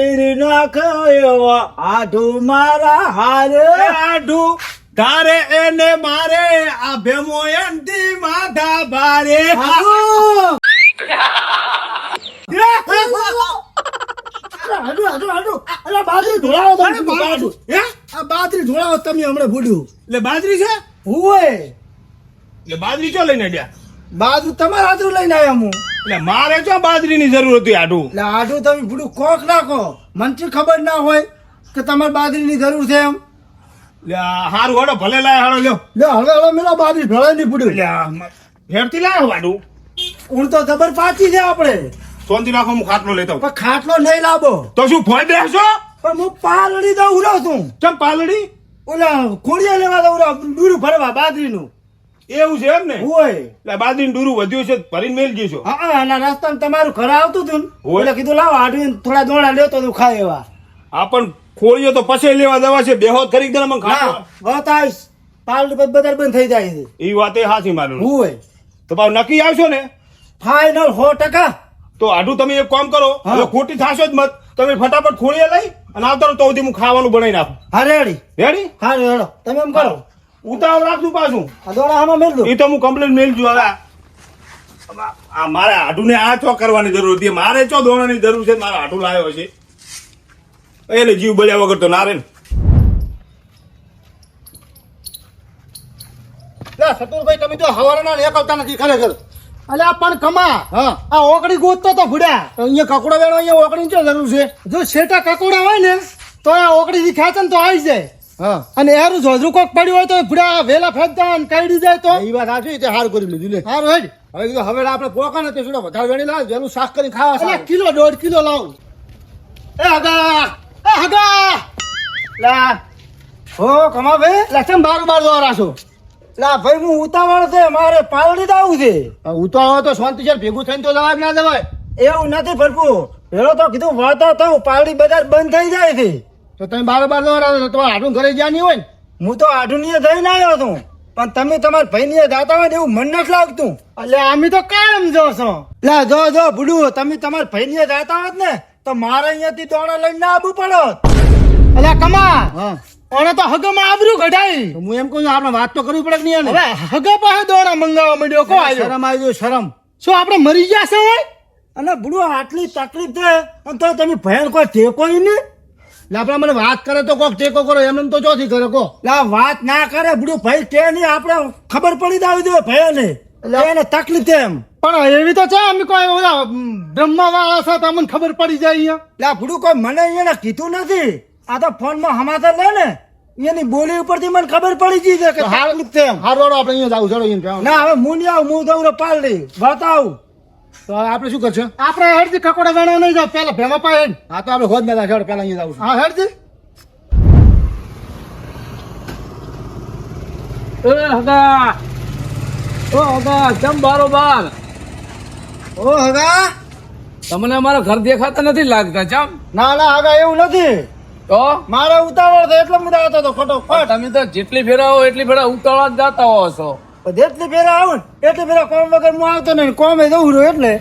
ચીરી નાખે આઢુ મારા હારે. આઢું તારે એને મારે. આ ભેમો એમથી માથા ભારે. હાલો, હાલો, હાલો. અલા, બાજરી ઢોળાવો તમે હે? આ બાજરી ઢોળાવો તમે હમણાં ભૂલ્યું એટલે બાજરી છે? હુંય એટલે બાજરી ચો લઈને અડ્યા બાજુ તમારે આદરું લઈને આવ્યા હું. એટલે મારે જો બાજરીની જરૂર હતી આડું? એટલે આડું તમે ભૂડું કોક નાખો મને ખબર ના હોય કે તમારે બાજરીની જરૂર છે એમ. લે હારું હડો ભલે લાય હાડો લ્યો. લે હવે હવે મેલો બાજરી ભલે નહીં મ- ફેરથી લાયો આઢું હું તો ખબર પાછી છે આપણે. સોનથી નાખો હું ખાટલો લેતો. પણ ખાટલો નહીં લાવો. તો શું ફોઈ બેસો પણ હું પાલડી દઉં ઉડાવ છું. ચમ પાલડી? ઓલા ખોડિયા લેવા દઉં ઉડો ડૂરું ભરવા બાજરીનું. એવું છે એમ ને? હોય. એટલે બાજરીનું ડૂરું વધ્યું છે ભરીને મેલ ગયું છો. હા આના રસ્તામાં તમારું ઘર આવતું હતું ને એટલે કીધું લાવો આડવીને થોડા દોડા લેતો હતું ખાય એવા. આ પણ ખોળીઓ તો પછી લેવા દેવા છે બેહો કરી દે મને ના વાત આવીશ પાલડી પર બધા બંધ થઈ જાય છે. એ વાત એ સાચી મારું હોય. તો ભાવ નક્કી આવશો ને? ફાઈનલ સો ટકા. તો આઢું તમે એક કામ કરો. હવે ખોટી થાશો જ મત. તમે ફટાફટ ખોળીએ લઈ અને આવતા તો હું ખાવાનું બનાવી નાખું. હા રેડી. રેડી? હા રેડો તમે એમ કરો. ઉતાવળ રાખજો પાછું. આ મેલ આમાં દો. એ તો હું કમ્પ્લેન મેલજો હવે. આ- આ મારે આઢુને આ ચો કરવાની જરૂર હતી. મારે ચો દોણાની જરૂર છે. મારે આઢું લાવ્યો છે એટલે જીવ બળ્યા વગર તો ના રે ને. સતુરભાઈ તમે તો હવારના નીકળતા નથી ખરેખર. અલ્યા પણ કમા હા. આ ઓકડી ગોતતો તો ભૂડ્યા. અહીંયા કકોડા વેણો અહીંયા ઓકડી શું જરૂર છે? જો શેટા કકોડા હોય ને તો આ ઓકડી થી ખેંચે ને તો આવી જાય. અને એરું જોજરું કોક પડ્યું હોય તો ભૂડા વેલા ફેંકતા અને કાઢી જાય તો. એ વાત સાચી તે સારું કરી લીધું લે. સારું હોય હવે કીધું હવે આપણે પોકા ને તે શું વધારે વેણી લાવ જેનું શાક કરી ખાવા કિલો દોઢ કિલો લાવ. એ હગા એ હગા. લા. હો કમા ભાઈ. કેમ બાર બાર દોરા છો? લા ભાઈ હું ઉતાવળ છે મારે પાલડી આવું છે. ઉતાવળ તો શાંતિ છે ભેગું થઈને તો જવાબ ના દેવાય. એવું નથી ભરપૂર. પેલો તો કીધું વળતા તો પાલડી બજાર બંધ થઈ જાય છે. તો તમે બાર બાર દોરા તો હાડું ઘરે જ્યાં નહીં હોય ને? હું તો આઢુનીય થઈને આવ્યો છું. પણ તમે તમારા ભાઈ દાતા હોય ને એવું મન નથી લાગતું. એટલે અમે તો કાયમ જો છો. લે જો જો બુડુ તમે તમારા ભાઈ દાતા હોત ને તો મારે અહીંયાથી દોડા લઈને ના આવવું પડત. એટલે કમા ઓને તો હગમાં આબરૂ ઘડાઈ. હું એમ કહું આપણે વાત તો કરવી પડે નહીં હવે? હગા પાસે દોરા મંગાવવા માંડ્યો કો આવ્યો? શરમ આવી ગયું શરમ. શું આપણે મરી ગયા છે હોય અને બુડુ આટલી તકલીફ છે. અને તો તમે ભયંકર કોઈ ટેકો નહીં એટલે આપણે મને વાત કરે તો કોક ટેકો કરો એમ એમ તો ચોથી કરે કો. લા વાત ના કરે બુડુ ભાઈ કે નહીં આપણે ખબર પડી જાવી જોઈએ ભાઈ એટલે એને તકલીફ છે એમ. પણ એવી તો છે અમે કોઈ ઓલા બ્રહ્મા વાળા છે તો અમને ખબર પડી જાય અહીંયા. લા બુડું કોઈ મને એને કીધું નથી. આ તો ફોનમાં સમાચાર લે ને એની બોલી ઉપરથી મને ખબર પડી ગઈ છે કે હાર હાલ- તકલીફ છે એમ. હાર વાળો આપણે અહીંયા જાવ ચડો અહીંયા ના હવે હું નહીં આવું હું દઉં પાલડી. બતાવું તો હવે આપણે શું કરશું? આપણે હેડથી કકોડા વેણવા નહીં જાવ પેલા ભેમા પાસે હેડ. હા તો આપણે હોદ મેલા ચડ પેલા અહીંયા જાવ હા હેડથી એ હગા. ઓ હગા ચમ બારોબાર ઓ હગા. તમને અમારા ઘર દેખાતા નથી લાગતા ચમ? ના ના હગા એવું નથી. તો? મારે ઉતાવળ તો એટલે હું આવતો હતો ખોટો ખોટ તમે તો જેટલી ફેરાવો એટલી ફેરા ઉતાવળ જ જાતા હો છો. જેટલી ફેરા આવું ને એટલી ફેરા કોમ વગર હું આવતો નહીં કોમે જવું રહ્યો એટલે.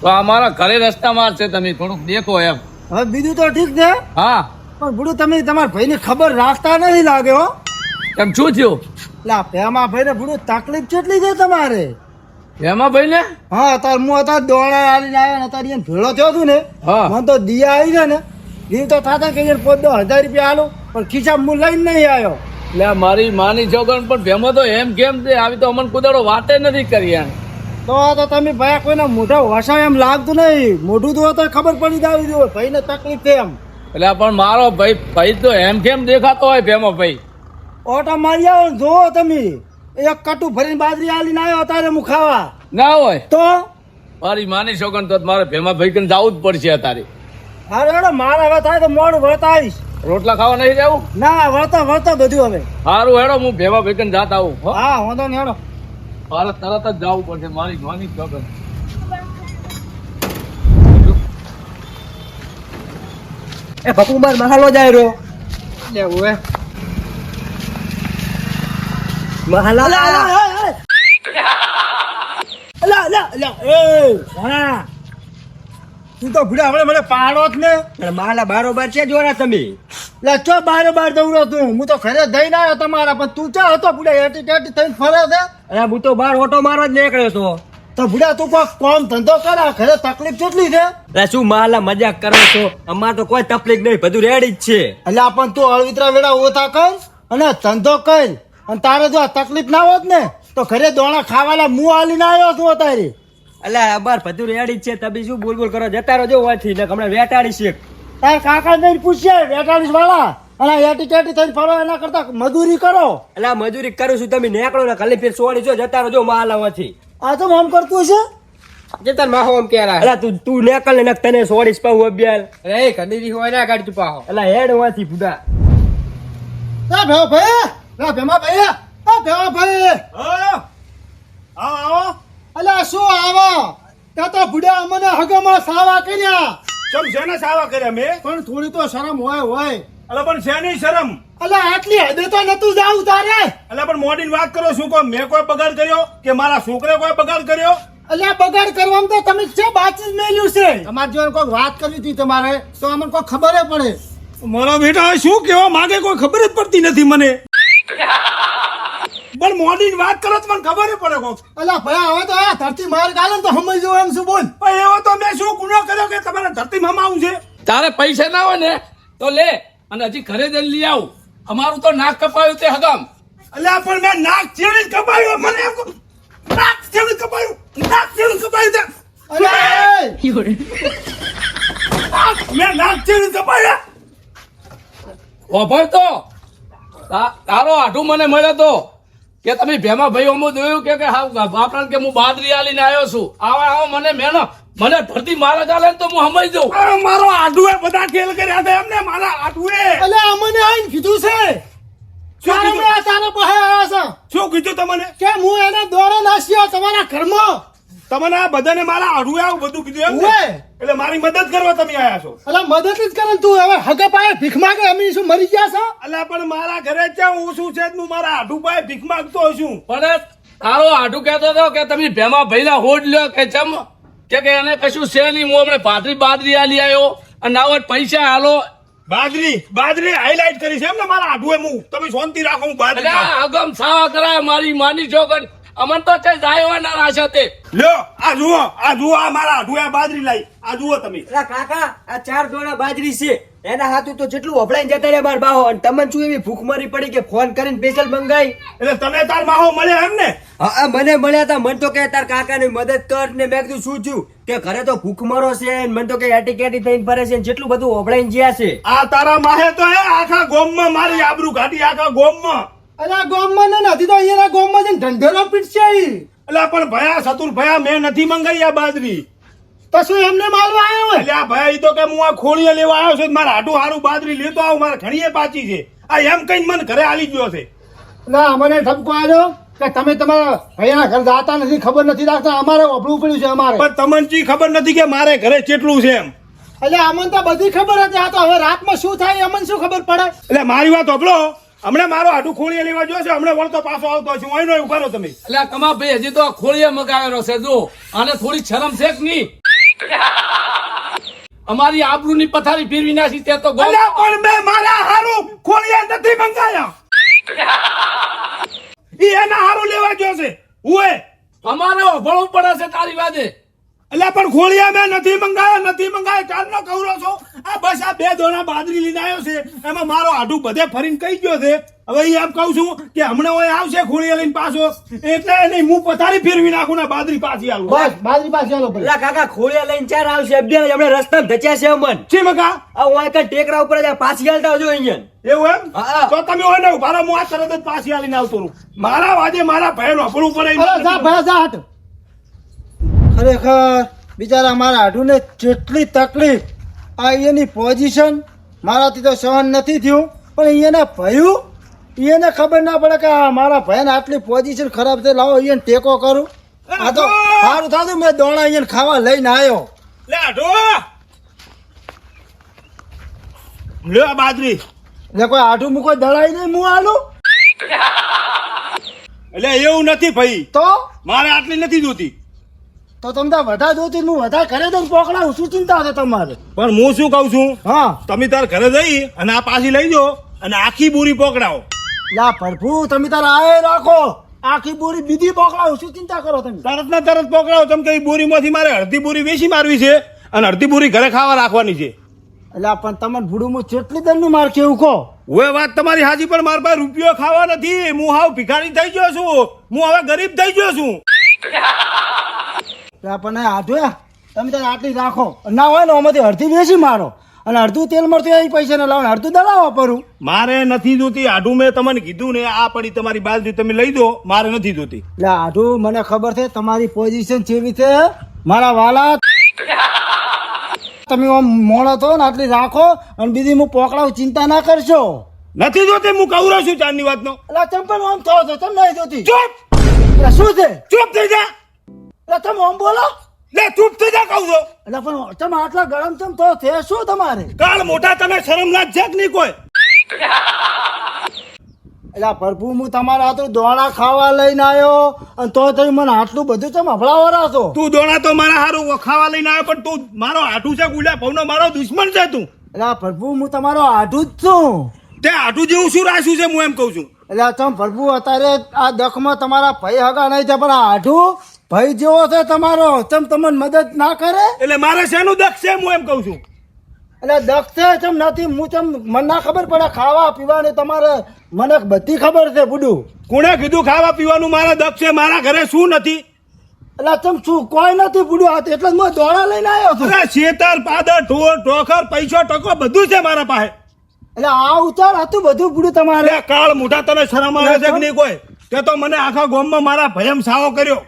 તો અમારા ઘરે રસ્તામાં છે તમે થોડુંક દેખો એમ. હવે બીજું તો ઠીક છે. હા. પણ બુડું તમે તમારા ભાઈને ખબર રાખતા નથી લાગે હો. એમ શું થયું? લા ભેમા ભાઈને બુડું તકલીફ કેટલી છે તમારે? એમાં ભાઈ ને હા અત્યારે હું અત્યારે દોડા આલીને આવ્યો ને અત્યારે એને ભેળો થયો છું ને હા. મને તો દિયા આવી છે ને. દીવ તો થાતા કે પોત હજાર રૂપિયા આલું પણ ખિસ્સા હું લઈને નહીં આવ્યો. એટલે મારી માની છોકરા પણ ભેમો તો એમ કેમ છે? આવી તો અમને કુદાડો વાતે નથી કરી તો તો તમે ભાઈ કોઈના મોઢા વસાય એમ લાગતું નહીં. મોઢું તો તો ખબર પડી જાવી જોઈએ ભાઈને તકલીફ છે એમ. એટલે પણ મારો ભાઈ ભાઈ તો એમ કેમ દેખાતો હોય ભેમો ભાઈ? ઓટા મારી આવો જોવો તમે. એક કટુ ભરીને બાજરી આલીને આવ્યો અત્યારે હું ખાવા ના હોય. તો? મારી માની છોકરા તો મારે ભેમા ભાઈ કને જવું જ પડશે અત્યારે. હારે મારા હવે થાય તો મોડું વળતા આવીશ રોટલા ખાવા નહીં જવું ના વળતો વળતો બધું હવે. સારું હેડો હું ભેવા ભેગન જાત આવું હા. વાંધો નહીં હેડો. મારે તરત જ જવું પડશે મારી માની છોકરા એ ભકુમાર મહાલો જાય રહ્યો. લે ઓએ મહાલા. લા લા લા લા એ હા તું તો ભૂડા હવે મને પાડો જ ને. મહાલા માલા બારોબાર છે જોરા તમે. લે ચો બારે બાર દৌડો તું? હું તો ઘરે દઈને આવ્યો તમારા પણ તું ચા હતો ભૂડા એટી ટેટી થઈને ફરે છે? અરે હું તો બાર ઓટો મારવા જ નીકળ્યો તો તો બુડા તું કોઈ કોમ ધંધો કર? ઘરે તકલીફ કેટલી છે? અરે શું માલા મજાક કરો છો? અમાર તો કોઈ તકલીફ નહીં બધું રેડી જ છે. એટલે આપણ તું અળવિતરા વેળા ઓતા કર અને ધંધો કર અને તારે જો આ તકલીફ ના હોત ને તો ઘરે દોણા ખાવાના મું હાલીને આવ્યો છું તારી એટલે અમાર બધું રેડી જ છે. તમે શું બોલ બોલ કરો? જતા રહો હોવાથી ને હમણાં વેટાડી છે તાર કાકા ને પૂછશે બેતાળીસ વાળા. અને એટી કેટી થઈને ફરો એના કરતા મજૂરી કરો. એટલે મજૂરી કરું છું તમે નેકળો ને ખાલી ફેર સોડી છો જતા રહો માલ હોવાથી આ તો આમ કરતું છે જતન માહો આમ કે એટલે તું તું નીકળ ને તને સોડીશ પાઉં અભ્યાલ રે કદી હોય ના ગાડી તું પાહો. એટલે હેડ હોવાથી બુડા ના ભેવા ભાઈ ના ભેમા ભાઈ આ ભેવા ભાઈ હા આવો આવો. અલ્યા શું આવો? ત્યાં તો બુડા અમને હગમાં સાવા કર્યા. ચમ શેને સાવા કર્યા મેં? પણ થોડી તો શરમ હોય હોય. અલા પણ શેની શરમ? અલ્યા આટલી હદે તો નતું જાવ તારે. અલા પણ મોડીન વાત કરો શું કહો? મેં કોઈ બગાડ કર્યો? કે મારા છોકરે કોઈ બગાડ કર્યો? અલ્યા બગાડ કરવામાં તો તમે છે બાચી મેલ્યું છે. તમારે જો કોઈ વાત કરવી હતી તમારે તો અમને કોઈ ખબર પડે. મારા બેટા શું કેવા માંગે કોઈ ખબર જ પડતી નથી મને. પણ મોડીની વાત કરો તો મને ખબર પડે કોક. અલા ભયા હવે તો આ ધરતી માર ગાલે ને તો સમજો એમ શું બોલ. પણ એવો તો મેં શું ગુનો કર્યો કે તમારે ધરતીમાં આવું છે? તારે પૈસા ના હોય ને તો લે અને હજી ઘરે જઈને લઈ આવું. અમારું તો નાક કપાયું તે હગામ. અલ્યા પણ મેં નાક ચેડી કપાયું મને. નાક ચેડી કપાયું નાક ચેડી કપાયું તે. અલ્યા! એ! મેં નાક ચેડી કપાયા ઓભર તો તારો આઢું મને મળ્યો તો. કે તમે ભેમા ભાઈ અમુક જોયું કે બાપરાને કે હું બાદરી આલીને આવ્યો છું? આવે આવો મને મેનો મને ભરતી મારા ચાલે તો હું સમજ દઉં મારો આડુએ બધા ખેલ કર્યા હતા એમને મારા આડુએ. એટલે અમને આઈને કીધું છે. કીધું? શું કીધું તમને? કે હું એને દોડે નાસ્યો તમારા ઘરમાં. તમને આ બધાને મારા આડું આવું બધું કીધું એમ ને? એટલે મારી મદદ કરવા તમે આયા છો. એટલે મદદ જ કરે તું. હવે હગે પાયે ભીખ માંગે અમે શું મરી ગયા છો? એટલે પણ મારા ઘરે છે હું શું છે હું મારા આડું પાસે ભીખ માંગતો છું? પણ તારો આડું કહેતો હતો કે તમે ભેમા ભાઈના હોડ લ્યો કે ચમ કે કે એને કશું છે નહીં. હું હમણાં પાદરી બાદરી આલી આવ્યો અને આવો પૈસા હાલો બાજરી બાજરી હાઈલાઈટ કરી છે એમ ને મારા આડુએ હું. તમે શાંતિ રાખો હું બાદરી આગમ સાવા કરાય મારી માની છોકરી અમન તો કઈ જાય હોય ના રાશે તે. લ્યો આ જુઓ આ જુઓ આ મારા આડુએ બાજરી લાઈ. આ જુઓ તમે. કાકા આ ચાર દોડા બાજરી છે. એના હાથું તો જેટલું વફડાઈને જતા રહ્યા બાર બાહો. અને તમને શું એવી ભૂખ મરી પડી કે ફોન કરીને પેશલ મંગાઈ? એટલે તને તાર માહો મળ્યા એમ ને? હા મને મળ્યા હતા. મને તો કે તાર કાકાની મદદ કર ને મેં કીધું શું થયું? કે ઘરે તો ભૂખમરો છે ને મને તો કે એટી કેટી થઈને ફરે છે ને જેટલું બધું વફડાઈને જ્યાં છે. આ તારા માહે તો હે આખા ગોમમાં મારી આબરૂ કાઢી આખા ગોમમાં. અલા ગોમમાં ને નથી તો અહીંયા ગોમમાં જઈને ઢંઢેરો પીટશે અલા પણ ભયા સતુર ભયા મેં નથી મંગાવી આ બાજરી. તો શું એમને માલવા આવ્યો હોય? અલ્યા ભયા ઈ તો કે હું આ ખોળીએ લેવા આવ્યો છું મારા આટું હારું બાજરી લેતો આવું મારા ઘણીએ પાછી છે. આ એમ કઈ મને ઘરે આલી ગયો છે. ના મને ઠપકો આવ્યો કે તમે તમારા ભૈયાના ઘર જાતા નથી ખબર નથી રાખતા અમારે ઓભળવું પડ્યું છે અમારે. પણ તમને ચી ખબર નથી કે મારે ઘરે કેટલું છે એમ? એટલે અમને તો બધી ખબર હતી આ તો હવે રાતમાં શું થાય અમને શું ખબર પડે? એટલે મારી વાત હોભળો. હમણાં મારો હાડું ખોળીએ લેવા છે હમણાં વળતો પાછો આવતો છું. અહીં ઊભા રહો તમે. એટલે કમા ભાઈ હજી તો આ ખોળીએ મગાવેલો છે જો આને થોડી શરમ છે કે નહીં? અમારી આબરૂની પથારી ફેરવી નાખી તે તો અલ્યા પણ મે મારા હારું ખોળીએ નથી મંગાયા. ઈ એના હારું લેવા ગયો છે. ઉએ અમારે ભળવું પડે છે તારી વાદે. એટલે પણ ખોળિયા મેં નથી મંગાયા નથી મંગાયા. ચારનો કહું છો. આ બસ આ બે દોણા બાદરી લઈને આવ્યો છે. એમાં મારો આઢું બધે ફરીને કઈ ગયો છે. હવે ઈ એમ કહું છું કે હમણાં ઓય આવશે ખોળિયા લઈને પાછો. એટલે નહીં હું પથારી ફેરવી નાખું ને બાદરી પાછી આવું બસ બાદરી પાછી આવો ભાઈ કાકા ખોળિયા લઈને ચાર આવશે. અભ્યાસ આપણે રસ્તા ધચ્યા છે અમન. છે મકા આ હું આ ટેકરા ઉપર જ પાછી હાલતા આવજો અહીંયા. એવું એમ? હા. તો તમે હોય ને મારા હું આ તરત જ પાછી આલીને આવતો રહું. મારા વાજે મારા ભયનો અપડું પડે જા ભાઈ જા હટ. ખરેખર બિચારા મારા હાડુને જેટલી તકલીફ આ એની પોઝિશન મારાથી તો સહન નથી થયું પણ એને ભયું? એને ખબર ના પડે કે આ મારા ભાઈને આટલી પોઝિશન ખરાબ થઈ લાવો એને ટેકો કરું. આ તો સારું થતું મેં દોણા અહીંયા ખાવા લઈને આવ્યો લે આઢો લે આ બાજરી. એટલે કોઈ આઠું મૂકો દળાઈ નહીં હું આલું એટલે એવું નથી ભાઈ. તો? મારે આટલી નથી જોતી. તો તમને વધારે જોતી હું વધારે ઘરે જઈને પોકડાવું શું ચિંતા છે તમારે. પણ હું શું કહું છું? હા. તમે તાર ઘરે જઈ અને આ પાછી લઈ જાઓ અને આખી બુરી પોકડાવો લા પ્રભુ તમે તાર આય રાખો. આખી બોરી બીજી પોકડાવો શું ચિંતા કરો તમે. તરત ને તરત પકડાવો તમે કે બોરીમાંથી મારે અડધી બોરી વેચી મારવી છે અને અડધી બોરી ઘરે ખાવા રાખવાની છે. એટલે પણ તમને ભૂડું હું ચેટલી દરનું માર કેવું કહો? હવે વાત તમારી હાજી પણ મારા પાસે રૂપિયો ખાવા નથી. હું હાવ ભિખારી થઈ ગયો છું. હું હવે ગરીબ થઈ ગયો છું. પણ આઢોયા તમે તારે આટલી રાખો. ના હોય ને આમાંથી અડધી વેચી મારો. અને અડધું તેલ મળતું એ પૈસા ને લાવો અડધું દડા વાપરું. મારે નથી જોતી આઢું મેં તમને કીધું ને આ પડી તમારી બાજુ તમે લઈ દો મારે નથી જોતી. એટલે આઢું મને ખબર છે તમારી પોઝિશન જેવી છે. મારા વાલા તમે આમ મોડો છો ને આટલી રાખો અને બીજી હું પોકળાવ ચિંતા ના કરશો. નથી જોતી હું કહું છું ચાંદની વાતનો. એટલે ચંપલ આમ થયો છો તમે નહીં જોતી? ચૂપ! શું છે? ચૂપ થઈ જા! તમે આમ બોલો? લે ચૂપ થઈ જા કહું છું. એટલે પણ તમે આટલા ગરમ છો તો છે શું તમારે? કાળ મોટા તને શરમ લાગ છે કે નહીં કોઈ? એટલે પ્રભુ હું તમારા હાથું દોણા ખાવા લઈને આવ્યો અને તો તમે મને આટલું બધું ચમ હફળાવરા છો? તું દોણા તો મારા હારું ખાવા લઈને આવ્યો પણ તું મારો આઠું છે ગુલ્યા ભાવનો મારો દુશ્મન છે તું. એટલે પ્રભુ હું તમારો આઠું જ છું. તે આઠું જેવું શું રાખ્યું છે હું એમ કહું છું. એટલે તમે પ્રભુ અત્યારે આ દખમાં તમારા ભાઈ હગા નહીં છે પણ આ આઢું ભાઈ જેવો છે તમારો ચમ તમને મદદ ના કરે? એટલે મારે શેનું દક્ષ છે હું એમ કહું છું? એટલે દક્ષ છે ચમ નથી હું ચમ મને ના ખબર પડે ખાવા પીવાની તમારે મને બધી ખબર છે બુડું. કોણે કીધું ખાવા પીવાનું મારા દક્ષ છે મારા ઘરે શું નથી? એટલે ચમ શું કોઈ નથી બુડું આ એટલે હું દોડા લઈને આવ્યો છું. અરે શેતર પાદર ઢોર ઢોખર પૈસો ટકો બધું છે મારા પાસે. એટલે આ ઉતાર હતું બધું બુડું તમારે. કાળ મોટા તને શરમ આવે છે કે નહીં કોઈ? તે તો મને આખા ગોમમાં મારા ભયમ સાવો કર્યો.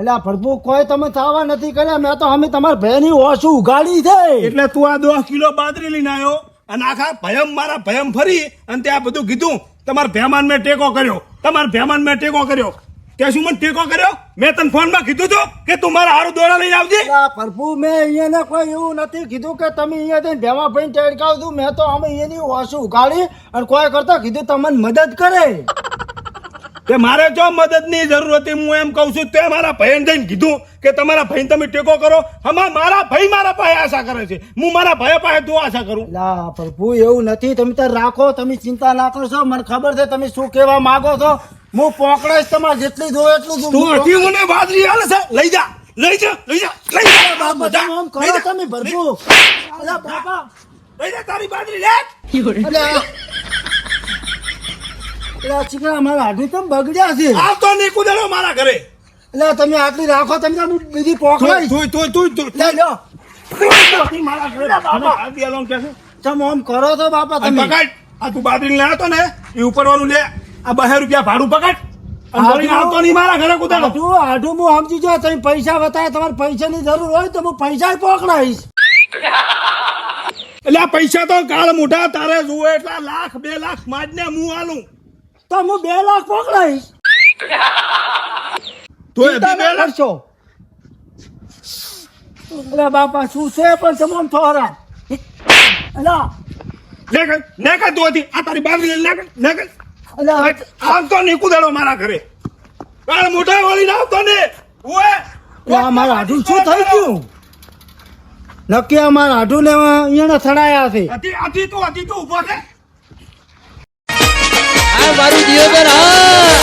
એટલે આ પ્રભુ કોઈ તમે ચાવા નથી કર્યા. મેં તો અમે તમારા ભયની ઓછું ઉગાડી છે. એટલે તું આ દસ કિલો બાદરી લઈને આવ્યો અને આખા ભયમ મારા ભયમ ફરી અને ત્યાં બધું કીધું તમારા ભેમાન મેં ટેકો કર્યો. તમારા ભેમાન મેં ટેકો કર્યો. તે શું મને ટેકો કર્યો? મેં તને ફોનમાં કીધું તું કે તું મારા હારું દોડા લઈને આવજે. પ્રભુ મેં અહીંયા કોઈ એવું નથી કીધું કે તમે અહીંયા જઈને ભેમા ભાઈ ટેડકાવતું મેં તો અમે એની ઓછું ઉગાડી અને કોઈ કરતા કીધું તમને મદદ કરે. તે મારે જો મદદની જરૂર હતી હું એમ કહું છું તે મારા ભાઈને જઈને કીધું કે તમારા ભાઈ તમે ટેકો કરો. હમણાં મારા ભાઈ મારા પાસે આશા કરે છે. હું મારા ભાઈ પાસે તું આશા કરું. લા પ્રભુ એવું નથી. તમે તો રાખો તમે ચિંતા ના કરશો. મને ખબર છે તમે શું કહેવા માંગો છો. હું પોકડાઈશ તમારે જેટલી જોવે એટલું તું હતી મને બાજરી હાલે છે. લઈ જા લઈ જા લઈ જા લઈ જા. બાપા, તમે આમ કરો તમે પ્રભુ. અલા બાપા. લઈ જા તારી બાજરી લે. અલા. અલા ચીકણા મારા હાડું કેમ બગડ્યા છે. આવતો નહીં કુદેડો મારા ઘરે. એટલે તમે આટલી રાખો તમે તો બીજી પોકડાઈ તું તું તું તું લઈ લો મારા ઘરે. બાબા આદિ આલોન કે છે? તમે આમ કરો છો બાપા તમે. પકડ. આ તું બાજરી લઈ આવ્યો તો ને એ ઉપર વાળું લે. આ બહે રૂપિયા ભાડું પકડ. આવતો નહીં મારા ઘરે કુદેડો તું આઢું હું સમજી જાઉં તમે પૈસા બતાવે તમારે પૈસાની જરૂર હોય તો હું પૈસા પોકડાઈશ એટલે પૈસા તો કાળ મોટા તારે જુએ એટલા લાખ બે લાખ માજને હું આલું. તો હું બે લાખ પકડાઈશ તો બે લાખ? છો અરે બાપા શું છે? પણ તમામ આમ થોરા અલા. લે કર ને કર તું હતી આ તારી બાંધી લઈને ને કર ને કર અલા. આવતો નહીં કુદેડો મારા ઘરે. કાળ મોટા વળીને આવતો ને ઓએ અલા મારા હાડું શું થઈ ગયું? નક્કી આ મારા ને અહીંયા થડાયા છે. હતી હતી તું હતી તું ઊભો છે આ મારું દિયોદર હા.